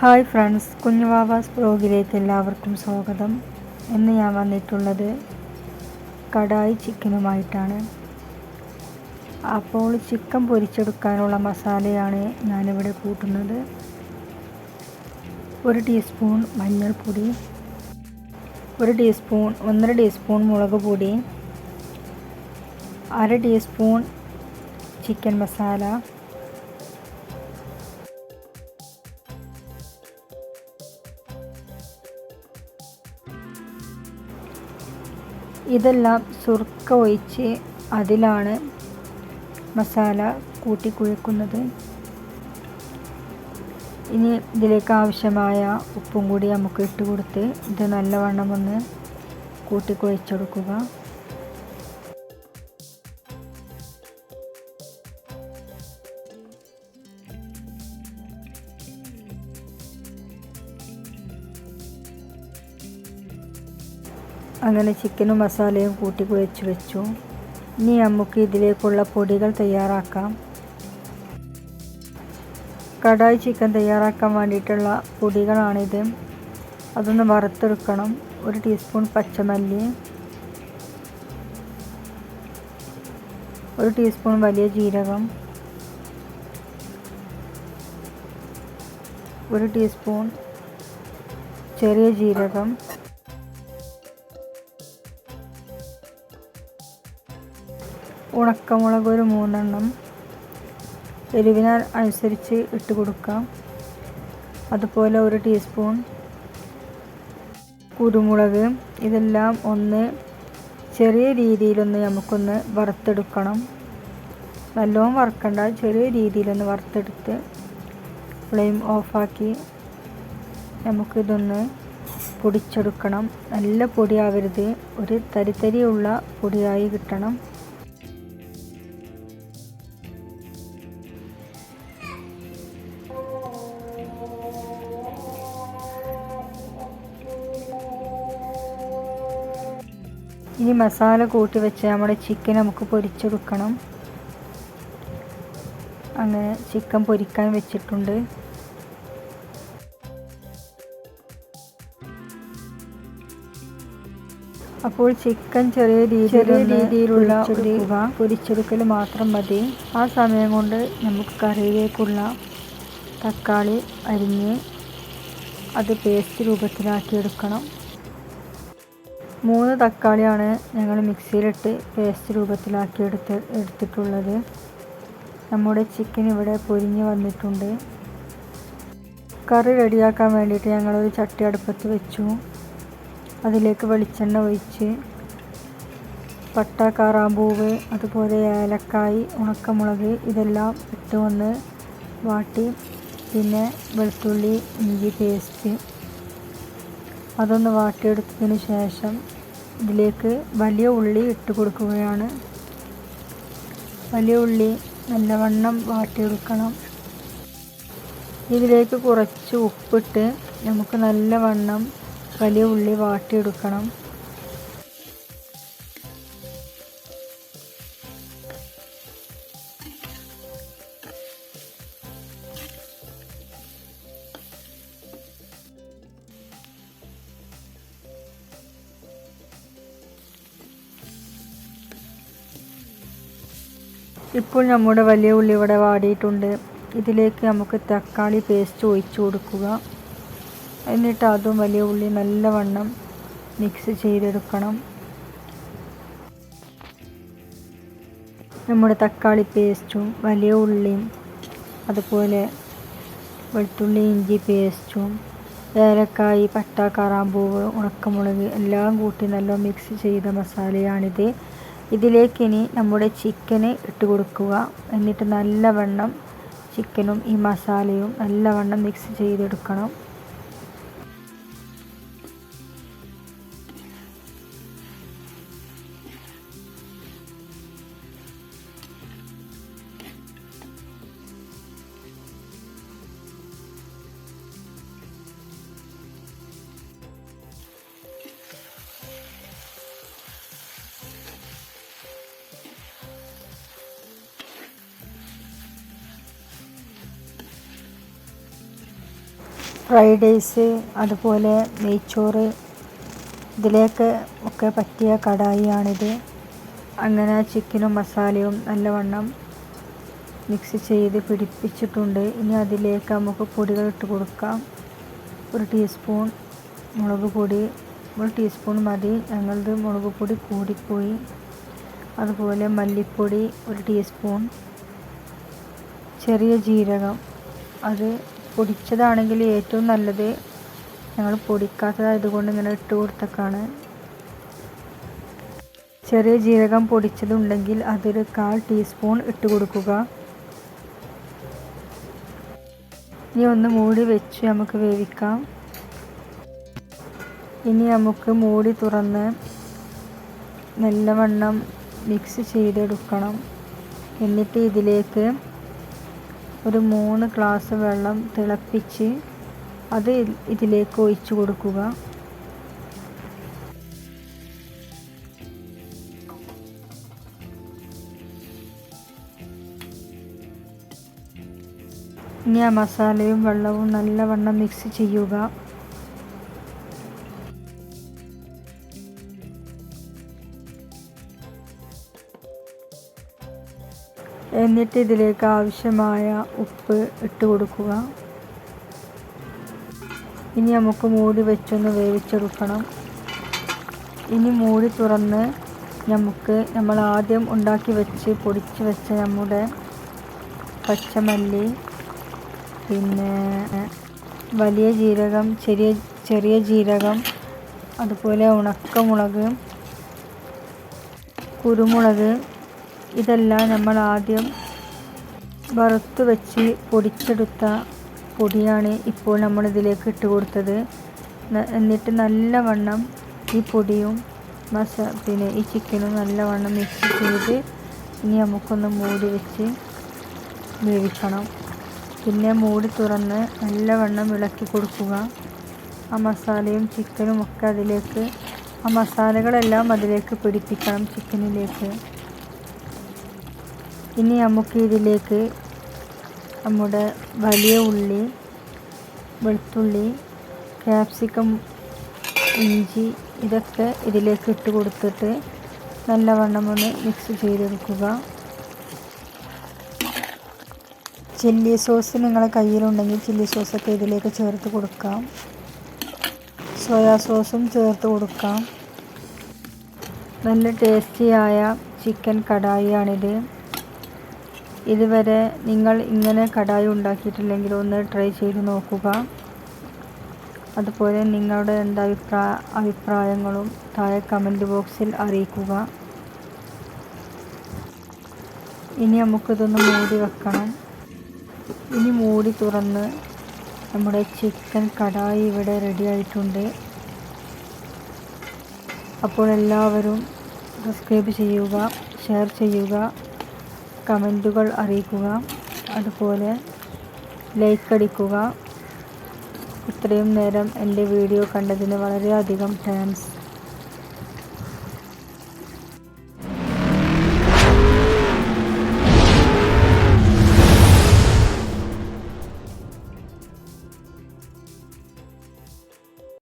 Hi friends കുഞ്ഞുവാവാസ് ബ്ലോഗിലേക്ക് എല്ലാവർക്കും സ്വാഗതം. ഇന്ന് ഞാൻ വന്നിട്ടുള്ളത് കടായി ചിക്കനുമായിട്ടാണ്. അപ്പോൾ ചിക്കൻ പൊരിച്ചെടുക്കാനുള്ള മസാലയാണ് ഞാനിവിടെ കൂട്ടുന്നത്. ഒരു ടീസ്പൂൺ മഞ്ഞൾപ്പൊടി ഒരു ടീസ്പൂൺ ഒന്നര ടീസ്പൂൺ മുളക് പൊടി അര ടീസ്പൂൺ ചിക്കൻ മസാല ഇതെല്ലാം സുർക്ക ഒഴിച്ച് അതിലാണ് മസാല കൂട്ടി കുഴക്കുന്നത്. ഇനി ഇതിലേക്ക് ആവശ്യമായ ഉപ്പും കൂടി നമുക്ക് ഇട്ട് കൊടുത്ത് ഇത് നല്ലവണ്ണം ഒന്ന് കൂട്ടി കുഴച്ചെടുക്കുക. അങ്ങനെ ചിക്കനും മസാലയും കൂട്ടി കുഴച്ച് വെച്ചു. ഇനി നമുക്ക് ഇതിലേക്കുള്ള പൊടികൾ തയ്യാറാക്കാം. കടായി ചിക്കൻ തയ്യാറാക്കാൻ വേണ്ടിയിട്ടുള്ള പൊടികളാണിത്. അതൊന്ന് വറുത്തെടുക്കണം. ഒരു ടീസ്പൂൺ പച്ചമല്ലി. ഒരു ടീസ്പൂൺ വലിയ ജീരകം. ഒരു ടീസ്പൂൺ ചെറിയ ജീരകം. ഉണക്കമുളക് ഒരു മൂന്നെണ്ണം എരിവിന് അനുസരിച്ച് ഇട്ട് കൊടുക്കാം. അതുപോലെ ഒരു ടീസ്പൂൺ കുരുമുളക്. ഇതെല്ലാം ഒന്ന് ചെറിയ രീതിയിലൊന്ന് നമുക്കൊന്ന് വറുത്തെടുക്കണം. നല്ലോണം വറുക്കണ്ട ചെറിയ രീതിയിലൊന്ന് വറുത്തെടുത്ത് ഫ്ലെയിം ഓഫാക്കി നമുക്കിതൊന്ന് പൊടിച്ചെടുക്കണം. നല്ല പൊടിയാവരുത്. ഒരു തരിതരിയുള്ള പൊടിയായി കിട്ടണം. ഇനി മസാല കൂട്ടി വെച്ച് നമ്മുടെ ചിക്കൻ നമുക്ക് പൊരിച്ചെടുക്കണം. അങ്ങനെ ചിക്കൻ പൊരിക്കാൻ വെച്ചിട്ടുണ്ട്. അപ്പോൾ ചിക്കൻ ചെറിയ ചെറിയ രീതിയിലുള്ള ഒരു പൊരിച്ചെടുക്കൽ മാത്രം മതി. ആ സമയം കൊണ്ട് നമുക്ക് കറിയിലേക്കുള്ള തക്കാളി അരിഞ്ഞ് അത് പേസ്റ്റ് രൂപത്തിലാക്കി എടുക്കണം മൂന്ന് തക്കാളിയാണ് ഞങ്ങൾ മിക്സിയിലിട്ട് പേസ്റ്റ് രൂപത്തിലാക്കി എടുത്ത് എടുത്തിട്ടുള്ളത്. നമ്മുടെ ചിക്കൻ ഇവിടെ പൊരിഞ്ഞ് വന്നിട്ടുണ്ട്. കറി റെഡിയാക്കാൻ വേണ്ടിയിട്ട് ഞങ്ങളൊരു ചട്ടി അടുപ്പത്ത് വെച്ചു. അതിലേക്ക് വെളിച്ചെണ്ണ ഒഴിച്ച് പട്ട കാറാമ്പൂവ് അതുപോലെ ഏലക്കായി ഉണക്കമുളക് ഇതെല്ലാം ഇട്ട് വന്ന് വാട്ടി പിന്നെ വെളുത്തുള്ളി ഇഞ്ചി പേസ്റ്റ് അതൊന്ന് വാട്ടിയെടുത്തതിന് ശേഷം ഇതിലേക്ക് വലിയ ഉള്ളി ഇട്ട് കൊടുക്കുകയാണ്. വലിയ ഉള്ളി നല്ലവണ്ണം വാട്ടിയെടുക്കണം. ഇതിലേക്ക് കുറച്ച് ഉപ്പിട്ട് നമുക്ക് നല്ലവണ്ണം വലിയ ഉള്ളി വാട്ടിയെടുക്കണം. ഇപ്പോൾ നമ്മുടെ വലിയ ഉള്ളി ഇവിടെ വാടിയിട്ടുണ്ട്. ഇതിലേക്ക് നമുക്ക് തക്കാളി പേസ്റ്റ് ഒഴിച്ചു കൊടുക്കുക. എന്നിട്ട് അതും വലിയ ഉള്ളി നല്ലവണ്ണം മിക്സ് ചെയ്തെടുക്കണം. നമ്മുടെ തക്കാളി പേസ്റ്റും വലിയ ഉള്ളിയും അതുപോലെ വെളുത്തുള്ളി ഇഞ്ചി പേസ്റ്റും ഏലക്കായി പട്ട കറാമ്പൂവ് ഉണക്കമുളക് എല്ലാം കൂട്ടി നല്ല മിക്സ് ചെയ്ത മസാലയാണിത്. ഇതിലേക്ക് ഇനി നമ്മുടെ ചിക്കന് ഇട്ട് കൊടുക്കുക എന്നിട്ട് നല്ലവണ്ണം ചിക്കനും ഈ മസാലയും നല്ലവണ്ണം മിക്സ് ചെയ്തെടുക്കണം. ഫ്രൈഡ് റൈസ് അതുപോലെ നെയ്ച്ചോറ് ഇതിലേക്ക് ഒക്കെ പറ്റിയ കടായിയാണിത്. അങ്ങനെ ചിക്കനും മസാലയും നല്ലവണ്ണം മിക്സ് ചെയ്ത് പിടിപ്പിച്ചിട്ടുണ്ട്. ഇനി അതിലേക്ക് നമുക്ക് പൊടികൾ ഇട്ട് കൊടുക്കാം. ഒരു ടീസ്പൂൺ മുളക് പൊടി. ഒരു ടീസ്പൂൺ മതി. ഞങ്ങളത് മുളക് പൊടി കൂടിപ്പോയി. അതുപോലെ മല്ലിപ്പൊടി ഒരു ടീസ്പൂൺ ചെറിയ ജീരകം. അത് പൊടിച്ചതാണെങ്കിൽ ഏറ്റവും നല്ലത് ഞങ്ങൾ പൊടിക്കാത്തതായതുകൊണ്ട് ഇങ്ങനെ ഇട്ട് കൊടുത്തക്കാണ് ചെറിയ ജീരകം പൊടിച്ചതുണ്ടെങ്കിൽ അതൊരു കാൽ ടീസ്പൂൺ ഇട്ട് കൊടുക്കുക. ഇനി ഒന്ന് മൂടി വെച്ച് നമുക്ക് വേവിക്കാം. ഇനി നമുക്ക് മൂടി തുറന്ന് നല്ലവണ്ണം മിക്സ് ചെയ്തെടുക്കണം. എന്നിട്ട് ഇതിലേക്ക് ഒരു മൂന്ന് ഗ്ലാസ് വെള്ളം തിളപ്പിച്ച് അത് ഇതിലേക്ക് ഒഴിച്ചു കൊടുക്കുക. ഇനി ആ മസാലയും വെള്ളവും നല്ലവണ്ണം മിക്സ് ചെയ്യുക. എന്നിട്ട് ഇതിലേക്ക് ആവശ്യമായ ഉപ്പ് ഇട്ട് കൊടുക്കുക. ഇനി നമുക്ക് മൂടി വെച്ചൊന്ന് വേവിച്ചെടുക്കണം. ഇനി മൂടി തുറന്ന് നമുക്ക് നമ്മൾ ആദ്യം ഉണ്ടാക്കി വെച്ച് പൊടിച്ച് വെച്ച നമ്മുടെ പച്ചമല്ലി പിന്നെ വലിയ ജീരകം ചെറിയ ചെറിയ ജീരകം അതുപോലെ ഉണക്കമുളക് കുരുമുളക് ഇതെല്ലാം നമ്മൾ ആദ്യം വറുത്ത് വെച്ച് പൊടിച്ചെടുത്ത പൊടിയാണ് ഇപ്പോൾ നമ്മൾ ഇതിലേക്ക് ഇട്ട് കൊടുത്തത്. എന്നിട്ട് നല്ലവണ്ണം ഈ പൊടിയും മസ പിന്നെ ഈ ചിക്കനും നല്ലവണ്ണം മിക്സ് ചെയ്ത് ഇനി നമുക്കൊന്ന് മൂടി വെച്ച് വേവിക്കണം. പിന്നെ മൂടി തുറന്ന് നല്ലവണ്ണം ഇളക്കി കൊടുക്കുക. ആ മസാലയും ചിക്കനും ഒക്കെ അതിലേക്ക് ആ മസാലകളെല്ലാം അതിലേക്ക് പിടിപ്പിക്കണം ചിക്കനിലേക്ക്. ഇനി നമുക്ക് ഇതിലേക്ക് നമ്മുടെ വലിയ ഉള്ളി വെളുത്തുള്ളി ക്യാപ്സിക്കം ഇഞ്ചി ഇതൊക്കെ ഇതിലേക്ക് ഇട്ട് കൊടുത്തിട്ട് നല്ലവണ്ണം ഒന്ന് മിക്സ് ചെയ്തെടുക്കുക ചില്ലി സോസ് നിങ്ങളെ കയ്യിലുണ്ടെങ്കിൽ ചില്ലി സോസൊക്കെ ഇതിലേക്ക് ചേർത്ത് കൊടുക്കാം. സോയാ സോസും ചേർത്ത് കൊടുക്കാം. നല്ല ടേസ്റ്റിയായ ചിക്കൻ കടായിയാണിത് ഇതുവരെ നിങ്ങൾ ഇങ്ങനെ കടായി ഉണ്ടാക്കിയിട്ടില്ലെങ്കിൽ ഒന്ന് ട്രൈ ചെയ്ത് നോക്കുക. അതുപോലെ നിങ്ങളുടെ എന്താ അഭിപ്രായ അഭിപ്രായങ്ങളും താഴെ കമന്റ് ബോക്സിൽ അറിയിക്കുക. ഇനി നമുക്കിതൊന്ന് മൂടി വെക്കണം. ഇനി മൂടി തുറന്ന് നമ്മുടെ ചിക്കൻ കടായി ഇവിടെ റെഡി ആയിട്ടുണ്ട്. അപ്പോൾ എല്ലാവരും സബ്സ്ക്രൈബ് ചെയ്യുക ഷെയർ ചെയ്യുക. കമന്റുകൾ അറിയിക്കുക. അതുപോലെ ലൈക്ക് അടിക്കുക. ഇത്രയും നേരം എന്റെ വീഡിയോ കണ്ടതിന് വളരെയധികം താങ്ക്സ്